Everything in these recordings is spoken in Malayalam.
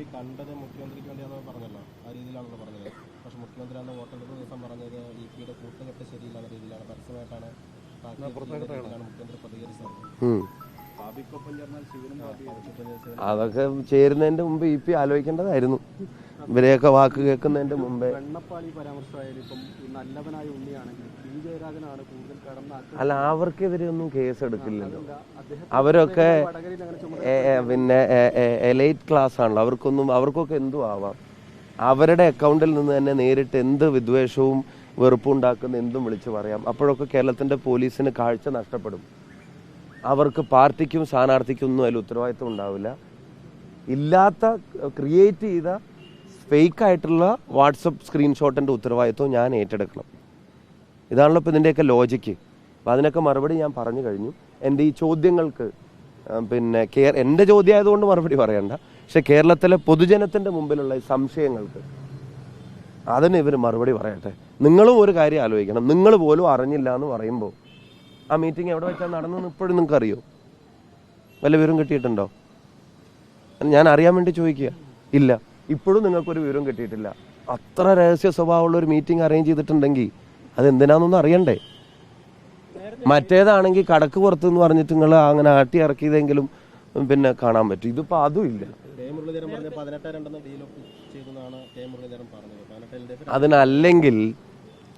പി കണ്ടത് മുഖ്യമന്ത്രിക്ക് വേണ്ടിയാണെന്ന് പറഞ്ഞല്ലോ? ആ രീതിയിലാണല്ലോ പറഞ്ഞത്. പക്ഷെ മുഖ്യമന്ത്രി അന്ന് വോട്ടെടുപ്പ് ദിവസം പറഞ്ഞത് ഇ പിയുടെ കൂട്ടുകെട്ട് ശരിയില്ലാന്ന രീതിയിലാണ്. പരസ്യമായിട്ടാണ് മുഖ്യമന്ത്രി പ്രതികരിച്ചത്. അതൊക്കെ ചേരുന്നതിന്റെ മുമ്പ് ഇ പി ആലോചിക്കേണ്ടതായിരുന്നു. ഇവരെയൊക്കെ വാക്ക് കേൾക്കുന്നതിന്റെ മുമ്പേ. അല്ല അവർക്കെതിരെ ഒന്നും കേസ് എടുക്കില്ലല്ലോ അവരൊക്കെ പിന്നെ എലൈറ്റ് ക്ലാസ് ആണല്ലോ അവർക്കൊന്നും അവർക്കൊക്കെ എന്തും ആവാം? അവരുടെ അക്കൗണ്ടിൽ നിന്ന് തന്നെ നേരിട്ട് എന്ത് വിദ്വേഷവും വെറുപ്പും ഉണ്ടാക്കുന്ന എന്തും വിളിച്ചു പറയാം. അപ്പോഴൊക്കെ കേരളത്തിന്റെ പോലീസിന് കാഴ്ച നഷ്ടപ്പെടും. അവർക്ക് പാർട്ടിക്കും സ്ഥാനാർത്ഥിക്കും ഒന്നും അതിൽ ഉത്തരവാദിത്വം ഉണ്ടാവില്ല. ഇല്ലാത്ത ക്രിയേറ്റ് ചെയ്ത ഫേക്ക് ആയിട്ടുള്ള വാട്സപ്പ് സ്ക്രീൻഷോട്ടിന്റെ ഉത്തരവാദിത്വം ഞാൻ ഏറ്റെടുക്കണം. ഇതാണല്ലോ ഇപ്പം ഇതിന്റെയൊക്കെ ലോജിക്ക് അപ്പം അതിനൊക്കെ മറുപടി ഞാൻ പറഞ്ഞു കഴിഞ്ഞു. എന്റെ ഈ ചോദ്യങ്ങൾക്ക് പിന്നെ കേ എന്റെ ചോദ്യം ആയതുകൊണ്ട് മറുപടി പറയണ്ട. പക്ഷെ കേരളത്തിലെ പൊതുജനത്തിന്റെ മുമ്പിലുള്ള ഈ സംശയങ്ങൾക്ക് അതിന് ഇവർ മറുപടി പറയട്ടെ. നിങ്ങളും ഒരു കാര്യം ആലോചിക്കണം. നിങ്ങൾ പോലും അറിഞ്ഞില്ല എന്ന് പറയുമ്പോൾ ആ മീറ്റിംഗ് എവിടെ വെച്ചാൽ നടന്നെന്ന് ഇപ്പോഴും നിങ്ങൾക്ക് അറിയോ വല്ല വിവരം കിട്ടിയിട്ടുണ്ടോ? ഞാൻ അറിയാൻ വേണ്ടി ചോദിക്കുക. ഇല്ല. ഇപ്പോഴും നിങ്ങൾക്കൊരു വിവരം കിട്ടിയിട്ടില്ല. അത്ര രഹസ്യ സ്വഭാവമുള്ള ഒരു മീറ്റിംഗ് അറേഞ്ച് ചെയ്തിട്ടുണ്ടെങ്കിൽ അത് എന്തിനാണെന്നൊന്നും അറിയണ്ടേ? മറ്റേതാണെങ്കിൽ കടക്ക് പുറത്ത് എന്ന് പറഞ്ഞിട്ട് നിങ്ങൾ അങ്ങനെ ആട്ടി ഇറക്കിയതെങ്കിലും പിന്നെ കാണാൻ പറ്റും. ഇതിപ്പോ അതും ഇല്ല. അതിനല്ലെങ്കിൽ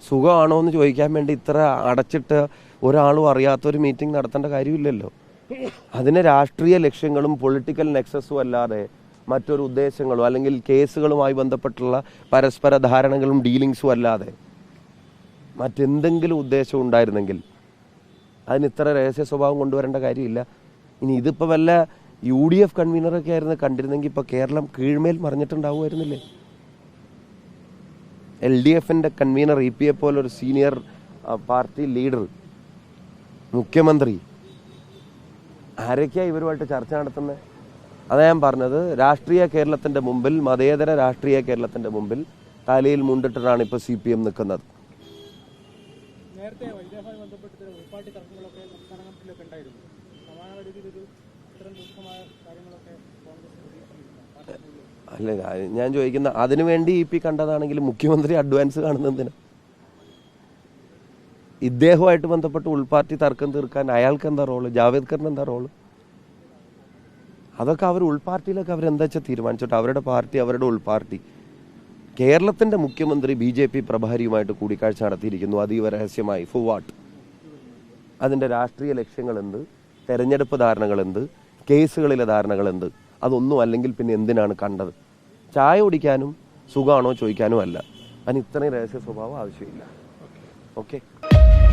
സുഖമാണോ എന്ന് ചോദിക്കാൻ വേണ്ടി ഇത്ര അടച്ചിട്ട് ഒരാളും അറിയാത്തൊരു മീറ്റിംഗ് നടത്തേണ്ട കാര്യമില്ലല്ലോ. അതിന് രാഷ്ട്രീയ ലക്ഷ്യങ്ങളും പൊളിറ്റിക്കൽ നെക്സസും അല്ലാതെ മറ്റൊരു ഉദ്ദേശങ്ങളും അല്ലെങ്കിൽ കേസുകളുമായി ബന്ധപ്പെട്ടുള്ള പരസ്പര ധാരണകളും ഡീലിങ്സും അല്ലാതെ മറ്റെന്തെങ്കിലും ഉദ്ദേശം ഉണ്ടായിരുന്നെങ്കിൽ അതിന് ഇത്ര രഹസ്യ സ്വഭാവം കൊണ്ടുവരേണ്ട കാര്യമില്ല. ഇനി ഇതിപ്പോൾ വല്ല യു ഡി എഫ് കൺവീനറൊക്കെ ആയിരുന്നു കണ്ടിരുന്നെങ്കിൽ ഇപ്പോൾ കേരളം കീഴ്മേൽ മറിഞ്ഞിട്ടുണ്ടാവുമായിരുന്നില്ലേ? എൽ ഡി എഫിന്റെ കൺവീനർ ഇ പി എ പോലൊരു സീനിയർ പാർട്ടി ലീഡർ മുഖ്യമന്ത്രി. ആരൊക്കെയാണ് ഇവരുമായിട്ട് ചർച്ച നടത്തുന്നത് അതാ ഞാൻ പറഞ്ഞത് രാഷ്ട്രീയ കേരളത്തിന്റെ മുമ്പിൽ മതേതര രാഷ്ട്രീയ കേരളത്തിന്റെ മുമ്പിൽ തലയിൽ മുണ്ടിട്ടിട്ടാണ് ഇപ്പോൾ സി പി എം നിൽക്കുന്നത് അല്ല ഞാൻ ചോദിക്കുന്ന അതിനുവേണ്ടി ഇ പി കണ്ടതാണെങ്കിൽ മുഖ്യമന്ത്രി അഡ്വാൻസ് കാണുന്നതിന് ഇദ്ദേഹവുമായിട്ട് ബന്ധപ്പെട്ട് ഉൾപാർട്ടി തർക്കം തീർക്കാൻ അയാൾക്ക് എന്താ റോൾ? ജാവേദ്കറിന് എന്താ റോൾ? അതൊക്കെ അവർ ഉൾപാർട്ടിയിലൊക്കെ അവരെന്താ വെച്ചാൽ തീരുമാനിച്ചോട്ടെ? അവരുടെ പാർട്ടി അവരുടെ ഉൾപാർട്ടി. കേരളത്തിന്റെ മുഖ്യമന്ത്രി ബി ജെ പി പ്രഭാരിയുമായിട്ട് കൂടിക്കാഴ്ച നടത്തിയിരിക്കുന്നു. അതീവ രഹസ്യമായി. ഫുവാട്ട്. അതിന്റെ രാഷ്ട്രീയ ലക്ഷ്യങ്ങൾ എന്ത് തെരഞ്ഞെടുപ്പ് ധാരണകൾ എന്ത് കേസുകളിലെ ധാരണകൾ എന്ത് അതൊന്നും അല്ലെങ്കിൽ പിന്നെ എന്തിനാണ് കണ്ടത്? ചായ കുടിക്കാനും സുഖമാണോ ചോദിക്കാനും അല്ല. അതിന് ഇത്രയും രഹസ്യ സ്വഭാവം ആവശ്യമില്ല. ഓക്കെ?